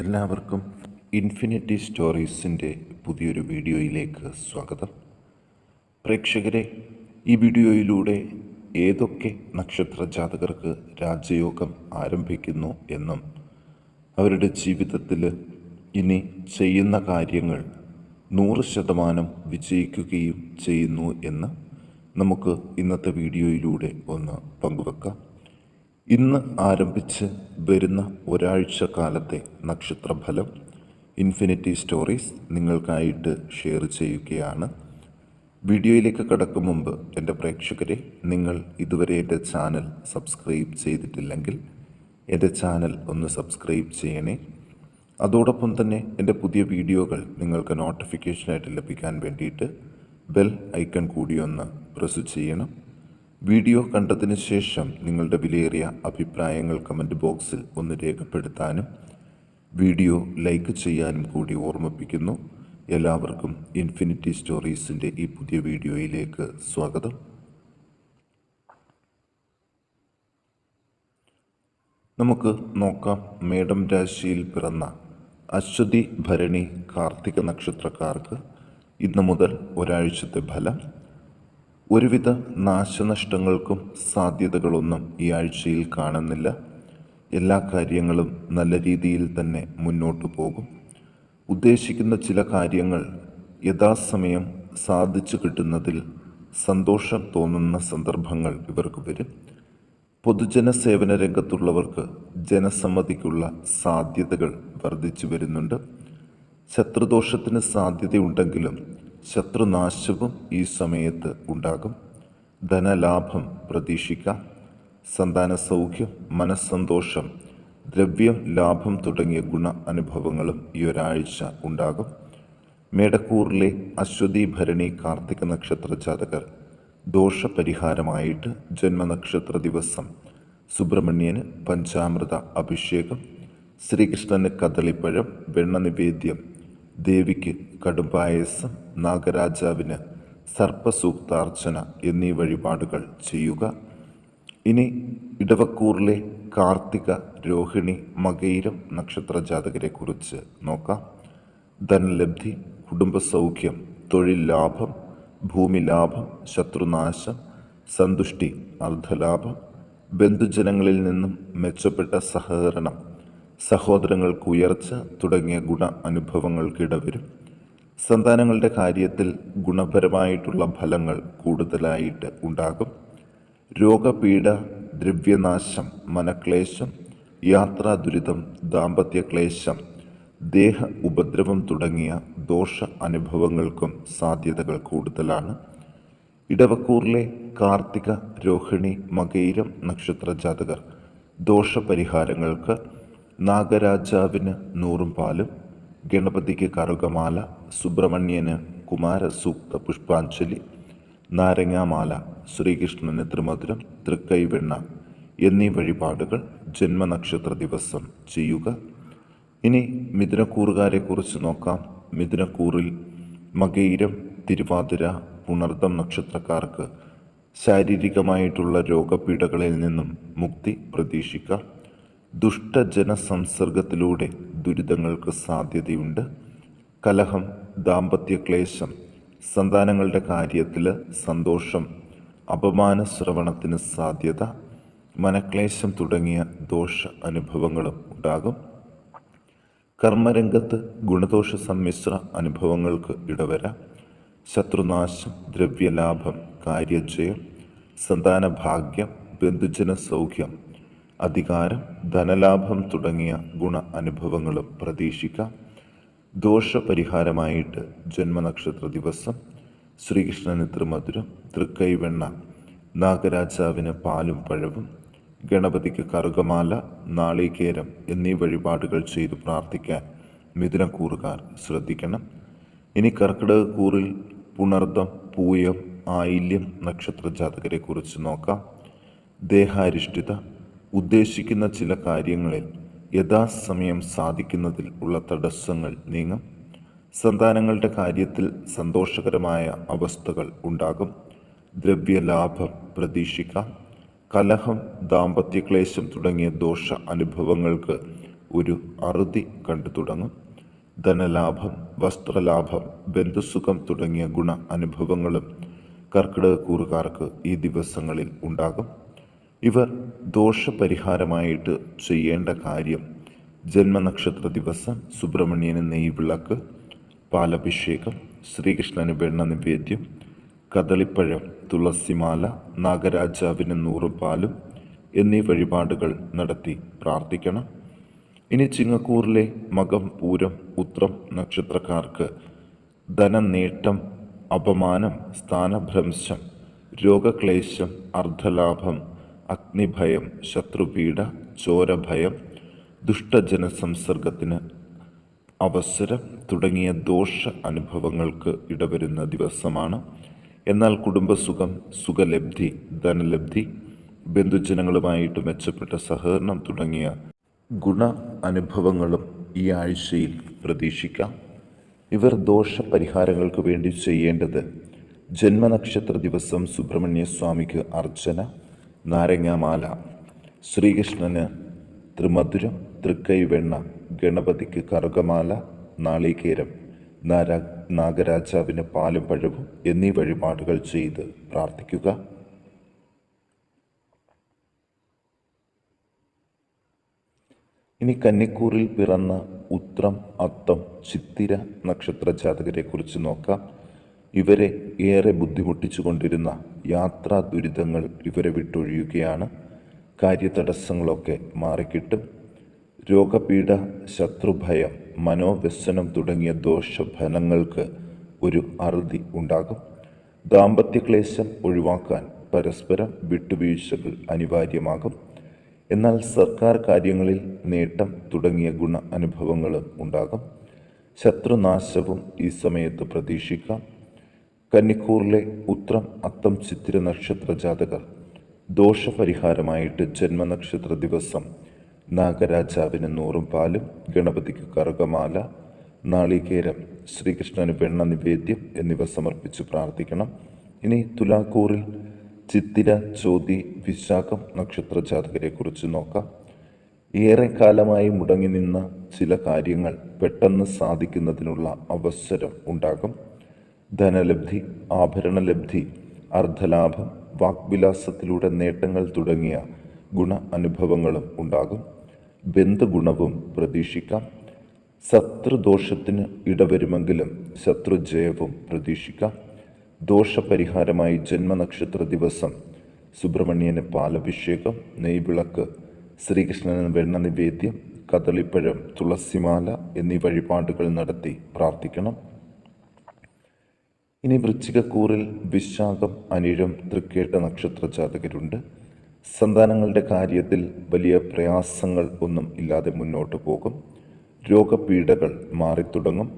എല്ലാവർക്കും ഇൻഫിനിറ്റി സ്റ്റോറീസിന്റെ പുതിയൊരു വീഡിയോയിലേക്ക് സ്വാഗതം. പ്രേക്ഷകരെ ഈ വീഡിയോയിലൂടെ ഏതൊക്കെ നക്ഷത്ര ജാതകർക്ക് രാജയോഗം ആരംഭിക്കുന്നു എന്നും അവരുടെ ജീവിതത്തിൽ ഇനി ചെയ്യുന്ന കാര്യങ്ങൾ നൂറ് ശതമാനം വിജയിക്കുകയും ചെയ്യുന്നു എന്ന് നമുക്ക് ഇന്നത്തെ വീഡിയോയിലൂടെ ഒന്ന് പങ്കുവെക്കാം. ഇന്ന് ആരംഭിച്ച് വരുന്ന ഒരാഴ്ച കാലത്തെ നക്ഷത്രഫലം ഇൻഫിനിറ്റി സ്റ്റോറീസ് നിങ്ങൾക്കായിട്ട് ഷെയർ ചെയ്യുകയാണ്. വീഡിയോയിലേക്ക് കടക്കും മുമ്പ് എന്റെ പ്രേക്ഷകരെ നിങ്ങൾ ഇതുവരെ എന്റെ ചാനൽ സബ്സ്ക്രൈബ് ചെയ്തിട്ടില്ലെങ്കിൽ എന്റെ ചാനൽ ഒന്ന് സബ്സ്ക്രൈബ് ചെയ്യണേ. അതോടൊപ്പം തന്നെ എന്റെ പുതിയ വീഡിയോകൾ നിങ്ങൾക്ക് നോട്ടിഫിക്കേഷനായിട്ട് ലഭിക്കാൻ വേണ്ടിയിട്ട് ബെൽ ഐക്കൺ കൂടി ഒന്ന് പ്രസ് ചെയ്യണം. വീഡിയോ കണ്ടതിന് ശേഷം നിങ്ങളുടെ വിലയേറിയ അഭിപ്രായങ്ങൾ കമന്റ് ബോക്സിൽ ഒന്ന് രേഖപ്പെടുത്താനും വീഡിയോ ലൈക്ക് ചെയ്യാനും കൂടി ഓർമ്മിപ്പിക്കുന്നു. എല്ലാവർക്കും ഇൻഫിനിറ്റി സ്റ്റോറീസിന്റെ ഈ പുതിയ വീഡിയോയിലേക്ക് സ്വാഗതം. നമുക്ക് നോക്കാം. മേഡം രാശിയിൽ പിറന്ന അശ്വതി ഭരണി കാർത്തിക നക്ഷത്രക്കാർക്ക് ഇന്നു മുതൽ ഒരാഴ്ചത്തെ ഫലം. ഒരുവിധ നാശനഷ്ടങ്ങൾക്കും സാധ്യതകളൊന്നും ഈ ആഴ്ചയിൽ കാണുന്നില്ല. എല്ലാ കാര്യങ്ങളും നല്ല രീതിയിൽ തന്നെ മുന്നോട്ടു പോകും. ഉദ്ദേശിക്കുന്ന ചില കാര്യങ്ങൾ യഥാസമയം സാധിച്ചു കിട്ടുന്നതിൽ സന്തോഷം തോന്നുന്ന സന്ദർഭങ്ങൾ ഇവർക്ക് വരും. പൊതുജന സേവന രംഗത്തുള്ളവർക്ക് ജനസമ്മതിക്കുള്ള സാധ്യതകൾ വർദ്ധിച്ചു വരുന്നുണ്ട്. ശത്രുദോഷത്തിന് സാധ്യതയുണ്ടെങ്കിലും ശത്രുനാശവും ഈ സമയത്ത് ഉണ്ടാകും. ധനലാഭം പ്രതീക്ഷിക്കാം. സന്താന സൗഖ്യം മനസ്സന്തോഷം ദ്രവ്യം ലാഭം തുടങ്ങിയ ഗുണ അനുഭവങ്ങളും ഈ ഒരാഴ്ച ഉണ്ടാകും. മേടക്കൂറിലെ അശ്വതി ഭരണി കാർത്തിക നക്ഷത്ര ജാതകർ ദോഷപരിഹാരമായിട്ട് ജന്മനക്ഷത്ര ദിവസം സുബ്രഹ്മണ്യന് പഞ്ചാമൃത അഭിഷേകം ശ്രീകൃഷ്ണന് കദളിപ്പഴം വെണ്ണ നിവേദ്യം ദേവിക്ക് കടുംപായസം നാഗരാജാവിന് സർപ്പസൂക്താർച്ചന എന്നീ വഴിപാടുകൾ ചെയ്യുക. ഇനി ഇടവക്കൂറിലെ കാർത്തിക രോഹിണി മകയിരം നക്ഷത്ര ജാതകരെക്കുറിച്ച് നോക്കാം. ധനലബ്ധി കുടുംബസൗഖ്യം തൊഴിൽ ലാഭം ഭൂമി ലാഭം ശത്രുനാശം സന്തുഷ്ടി അർദ്ധലാഭം ബന്ധുജനങ്ങളിൽ നിന്നും മെച്ചപ്പെട്ട സഹകരണം സഹോദരങ്ങൾക്ക് ഉയർച്ച തുടങ്ങിയ ഗുണ അനുഭവങ്ങൾക്കിടവരും. സന്താനങ്ങളുടെ കാര്യത്തിൽ ഗുണപരമായിട്ടുള്ള ഫലങ്ങൾ കൂടുതലായിട്ട് ഉണ്ടാകും. രോഗപീഡ ദ്രവ്യനാശം മനക്ലേശം യാത്രാ ദുരിതം ദാമ്പത്യക്ലേശം ദേഹ ഉപദ്രവം തുടങ്ങിയ ദോഷ അനുഭവങ്ങൾക്കും സാധ്യതകൾ കൂടുതലാണ്. ഇടവക്കൂറിലെ കാർത്തിക രോഹിണി മകയിരം നക്ഷത്ര ജാതകർ ദോഷപരിഹാരങ്ങൾക്ക് നാഗരാജാവിന് നൂറും പാലും ഗണപതിക്ക് കറുകമാല സുബ്രഹ്മണ്യന് കുമാരസൂക്ത പുഷ്പാഞ്ജലി നാരങ്ങാമാല ശ്രീകൃഷ്ണന് ത്രിമധുരം തൃക്കൈവെണ്ണ എന്നീ വഴിപാടുകൾ ജന്മനക്ഷത്ര ദിവസം ചെയ്യുക. ഇനി മിഥുനക്കൂറുകാരെക്കുറിച്ച് നോക്കാം. മിഥുനക്കൂറിൽ മകയിരം തിരുവാതിര പുണർദം നക്ഷത്രക്കാർക്ക് ശാരീരികമായിട്ടുള്ള രോഗപീഠകളിൽ നിന്നും മുക്തി പ്രതീക്ഷിക്കാം. ദുഷ്ടജനസംസർഗത്തിലൂടെ ദുരിതങ്ങൾക്ക് സാധ്യതയുണ്ട്. കലഹം ദാമ്പത്യക്ലേശം സന്താനങ്ങളുടെ കാര്യത്തിൽ സന്തോഷം അപമാന ശ്രവണത്തിന് സാധ്യത മനക്ലേശം തുടങ്ങിയ ദോഷ അനുഭവങ്ങളും ഉണ്ടാകും. കർമ്മരംഗത്ത് ഗുണദോഷ സമ്മിശ്ര അനുഭവങ്ങൾക്ക് ഇടവരാം ശത്രുനാശം ദ്രവ്യലാഭം കാര്യജയം സന്താനഭാഗ്യം ബന്ധുജന സൗഖ്യം അധികാരം ധനലാഭം തുടങ്ങിയ ഗുണ അനുഭവങ്ങളും പ്രതീക്ഷിക്കാം. ദോഷപരിഹാരമായിട്ട് ജന്മനക്ഷത്ര ദിവസം ശ്രീകൃഷ്ണന് തൃമധുരം തൃക്കൈവെണ്ണ നാഗരാജാവിന് പാലും പഴവും ഗണപതിക്ക് കറുകമാല നാളികേരം എന്നീ വഴിപാടുകൾ ചെയ്തു പ്രാർത്ഥിക്കാൻ മിഥുനക്കൂറുകാർ ശ്രദ്ധിക്കണം. ഇനി കർക്കിടക കൂറിൽ പുണർദം പൂയം ആയില്യം നക്ഷത്ര ജാതകരെക്കുറിച്ച് നോക്കാം. ദേഹാരിഷ്ഠിത ഉദ്ദേശിക്കുന്ന ചില കാര്യങ്ങളിൽ യഥാസമയം സാധിക്കുന്നതിൽ ഉള്ള തടസ്സങ്ങൾ നീങ്ങും. സന്താനങ്ങളുടെ കാര്യത്തിൽ സന്തോഷകരമായ അവസ്ഥകൾ ഉണ്ടാകും. ദ്രവ്യലാഭം പ്രതീക്ഷിക്കാം. കലഹം ദാമ്പത്യക്ലേശം തുടങ്ങിയ ദോഷ അനുഭവങ്ങൾക്ക് ഒരു അറുതി കണ്ടു തുടങ്ങും. ധനലാഭം വസ്ത്രലാഭം ബന്ധുസുഖം തുടങ്ങിയ ഗുണ അനുഭവങ്ങളും കർക്കിടകക്കൂറുകാർക്ക് ഈ ദിവസങ്ങളിൽ ഉണ്ടാകും. ഇവർ ദോഷപരിഹാരമായിട്ട് ചെയ്യേണ്ട കാര്യം ജന്മനക്ഷത്ര ദിവസം സുബ്രഹ്മണ്യന് നെയ്വിളക്ക് പാലഭിഷേകം ശ്രീകൃഷ്ണന് വെണ്ണ നിവേദ്യം കദളിപ്പഴം തുളസിമാല നാഗരാജാവിന് നൂറുപാലും എന്നീ വഴിപാടുകൾ നടത്തി പ്രാർത്ഥിക്കണം. ഇനി ചിങ്ങക്കൂറിലെ മകം പൂരം ഉത്രം നക്ഷത്രക്കാർക്ക് ധനനേട്ടം അപമാനം സ്ഥാനഭ്രംശം രോഗക്ലേശം അർദ്ധലാഭം അഗ്നിഭയം ശത്രുപീഡ ചോരഭയം ദുഷ്ടജനസംസർഗത്തിന് അവസരം തുടങ്ങിയ ദോഷ അനുഭവങ്ങൾക്ക് ഇടവരുന്ന ദിവസമാണ്. എന്നാൽ കുടുംബസുഖം സുഖലബ്ധി ധനലബ്ധി ബന്ധുജനങ്ങളുമായിട്ട് മെച്ചപ്പെട്ട സഹകരണം തുടങ്ങിയ ഗുണ അനുഭവങ്ങളും ഈ ആഴ്ചയിൽ പ്രതീക്ഷിക്കാം. ഇവർ ദോഷ പരിഹാരങ്ങൾക്ക് വേണ്ടി ചെയ്യേണ്ടത് ജന്മനക്ഷത്ര ദിവസം സുബ്രഹ്മണ്യ സ്വാമിക്ക് അർച്ചന നാരങ്ങാമാല ശ്രീകൃഷ്ണന് ത്രിമധുരം തൃക്കൈവെണ്ണ ഗണപതിക്ക് കറുകമാല നാളികേരം നാരാ നാഗരാജാവിന് പാലും പഴവും എന്നീ വഴിപാടുകൾ ചെയ്ത് പ്രാർത്ഥിക്കുക. ഇനി കന്നിക്കൂറിൽ പിറന്ന ഉത്രം അത്തം ചിത്തിര നക്ഷത്ര ജാതകരെക്കുറിച്ച് നോക്കാം. ഇവരെ ഏറെ ബുദ്ധിമുട്ടിച്ചുകൊണ്ടിരുന്ന യാത്രാ ദുരിതങ്ങൾ ഇവരെ വിട്ടൊഴിയുകയാണ്. കാര്യതടസ്സങ്ങളൊക്കെ മാറിക്കിട്ടും. രോഗപീഠ ശത്രുഭയം മനോവ്യസനം തുടങ്ങിയ ദോഷഫലങ്ങൾക്ക് ഒരു അറുതി ഉണ്ടാകും. ദാമ്പത്യക്ലേശം ഒഴിവാക്കാൻ പരസ്പരം വിട്ടുവീഴ്ചകൾ അനിവാര്യമാകും. എന്നാൽ സർക്കാർ കാര്യങ്ങളിൽ നേട്ടം തുടങ്ങിയ ഗുണ അനുഭവങ്ങളും ഉണ്ടാകും. ശത്രുനാശവും ഈ സമയത്ത് പ്രതീക്ഷിക്കാം. കന്നിക്കൂറിലെ ഉത്രം അത്തം ചിത്തിര നക്ഷത്ര ജാതകർ. ദോഷപരിഹാരമായിട്ട് ജന്മനക്ഷത്ര ദിവസം നാഗരാജാവിന് നൂറും പാലും ഗണപതിക്ക് കറുകമാല നാളികേരം ശ്രീകൃഷ്ണന് വെണ്ണ നിവേദ്യം എന്നിവ സമർപ്പിച്ച് പ്രാർത്ഥിക്കണം. ഇനി തുലാക്കൂറിൽ ചിത്തിര ചോതി വിശാഖം നക്ഷത്ര ജാതകരെ കുറിച്ച് നോക്കാം ഏറെക്കാലമായി മുടങ്ങി നിന്ന ചില കാര്യങ്ങൾ പെട്ടെന്ന് സാധിക്കുന്നതിനുള്ള അവസരം ഉണ്ടാകും. ധനലബ്ധി ആഭരണലബ്ധി അർദ്ധലാഭം വാഗ്വിലാസത്തിലൂടെ നേട്ടങ്ങൾ തുടങ്ങിയ ഗുണ അനുഭവങ്ങളും ഉണ്ടാകും. ബന്ധുഗുണവും പ്രതീക്ഷിക്കാം. ശത്രുദോഷത്തിന് ഇടവരുമെങ്കിലും ശത്രുജയവും പ്രതീക്ഷിക്കാം. ദോഷപരിഹാരമായി ജന്മനക്ഷത്ര ദിവസം സുബ്രഹ്മണ്യന് പാലഭിഷേകം നെയ്വിളക്ക് ശ്രീകൃഷ്ണന് വെണ്ണ നിവേദ്യം കദളിപ്പഴം തുളസിമാല എന്നീ വഴിപാടുകൾ നടത്തി പ്രാർത്ഥിക്കണം. ഇനി വൃശ്ചികക്കൂറിൽ വിശാഖം അനിഴം തൃക്കേട്ട നക്ഷത്ര ജാതകരുണ്ട്. സന്താനങ്ങളുടെ കാര്യത്തിൽ വലിയ പ്രയാസങ്ങൾ ഒന്നും ഇല്ലാതെ മുന്നോട്ട് പോകും. രോഗപീഠകൾ മാറിത്തുടങ്ങും.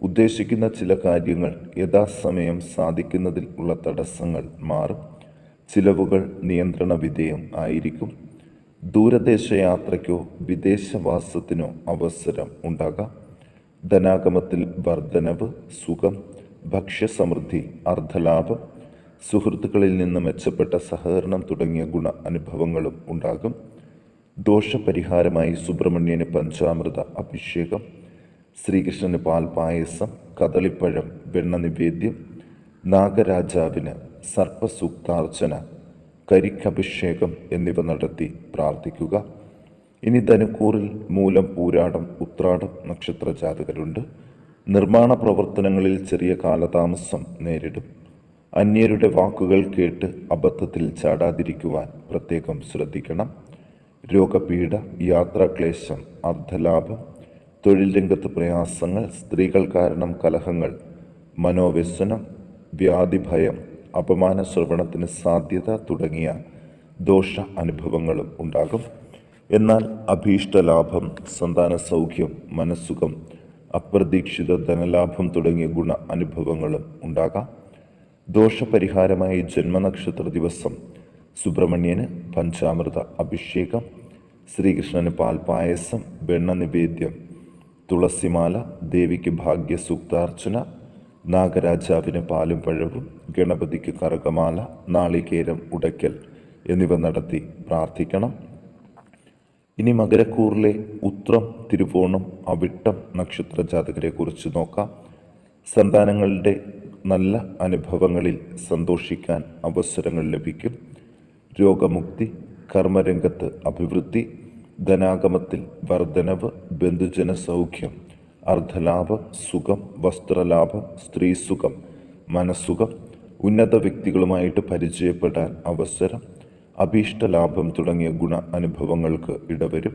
ഉദ്ദേശിക്കുന്ന ചില കാര്യങ്ങൾ യഥാസമയം സാധിക്കുന്നതിൽ ഉള്ള തടസ്സങ്ങൾ മാറും. ചിലവുകൾ നിയന്ത്രണ വിധേയം ആയിരിക്കും. ദൂരദേശ യാത്രയ്ക്കോ വിദേശവാസത്തിനോ അവസരം ഉണ്ടാകാം. ധനാഗമത്തിൽ വർധനവ് സുഖം ഭക്ഷ്യസമൃദ്ധി അർദ്ധലാഭം സുഹൃത്തുക്കളിൽ നിന്ന് മെച്ചപ്പെട്ട സഹകരണം തുടങ്ങിയ ഗുണ അനുഭവങ്ങളും ഉണ്ടാകും. ദോഷപരിഹാരമായി സുബ്രഹ്മണ്യന് പഞ്ചാമൃത അഭിഷേകം ശ്രീകൃഷ്ണന് പാൽപായസം കദളിപ്പഴം വെണ്ണ നിവേദ്യം നാഗരാജാവിന് സർപ്പസൂക്താർച്ചന കരിക്കഭിഷേകം എന്നിവ നടത്തി പ്രാർത്ഥിക്കുക. ഇനി ധനുക്കൂറിൽ മൂലം പൂരാടം ഉത്രാടം നക്ഷത്ര ജാതകരുണ്ട് നിർമ്മാണ പ്രവർത്തനങ്ങളിൽ ചെറിയ കാലതാമസം നേരിടും. അന്യരുടെ വാക്കുകൾ കേട്ട് അബദ്ധത്തിൽ ചാടാതിരിക്കുവാൻ പ്രത്യേകം ശ്രദ്ധിക്കണം. രോഗപീഠ യാത്രാക്ലേശം അർദ്ധലാഭം തൊഴിൽ രംഗത്ത് പ്രയാസങ്ങൾ സ്ത്രീകൾ കാരണം കലഹങ്ങൾ മനോവ്യസനം വ്യാധിഭയം അപമാന ശ്രവണത്തിന് സാധ്യത തുടങ്ങിയ ദോഷ അനുഭവങ്ങളും ഉണ്ടാകും. എന്നാൽ അഭീഷ്ടലാഭം സന്താന സൗഖ്യം മനസ്സുഖം അപ്രതീക്ഷിത ധനലാഭം തുടങ്ങിയ ഗുണ അനുഭവങ്ങളും ഉണ്ടാകാം. ദോഷപരിഹാരമായി ജന്മനക്ഷത്ര ദിവസം സുബ്രഹ്മണ്യന് പഞ്ചാമൃത അഭിഷേകം ശ്രീകൃഷ്ണന് പാൽപായസം വെണ്ണ നിവേദ്യം തുളസിമാല ദേവിക്ക് ഭാഗ്യസൂക്താർച്ചന നാഗരാജാവിന് പാലും പഴവും ഗണപതിക്ക് കറുകമാല നാളികേരം ഉടയ്ക്കൽ എന്നിവ നടത്തി പ്രാർത്ഥിക്കണം. ഇനി മകരക്കൂറിലെ ഉത്രം തിരുവോണം അവിട്ടം നക്ഷത്ര ജാതകരെ കുറിച്ച് നോക്കാം. സന്താനങ്ങളുടെ നല്ല അനുഭവങ്ങളിൽ സന്തോഷിക്കാൻ അവസരങ്ങൾ ലഭിക്കും. രോഗമുക്തി കർമ്മരംഗത്ത് അഭിവൃദ്ധി ധനാഗമത്തിൽ വർധനവ് ബന്ധുജന സൗഖ്യം അർദ്ധലാഭം സുഖം വസ്ത്രലാഭം സ്ത്രീസുഖം മനസ്സുഖം ഉന്നത വ്യക്തികളുമായിട്ട് പരിചയപ്പെടാൻ അവസരം അഭീഷ്ടലാഭം തുടങ്ങിയ ഗുണ അനുഭവങ്ങൾക്ക് ഇടവരും.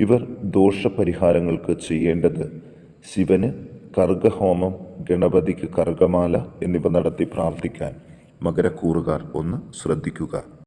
ഇവർ ദോഷപരിഹാരങ്ങൾക്ക് ചെയ്യേണ്ടത് ശിവന് കർഗഹോമം ഗണപതിക്ക് കർഗമാല എന്നിവ നടത്തി പ്രാർത്ഥിക്കാൻ. മകരക്കൂറുകാർ ഒന്ന് ശ്രദ്ധിക്കുക.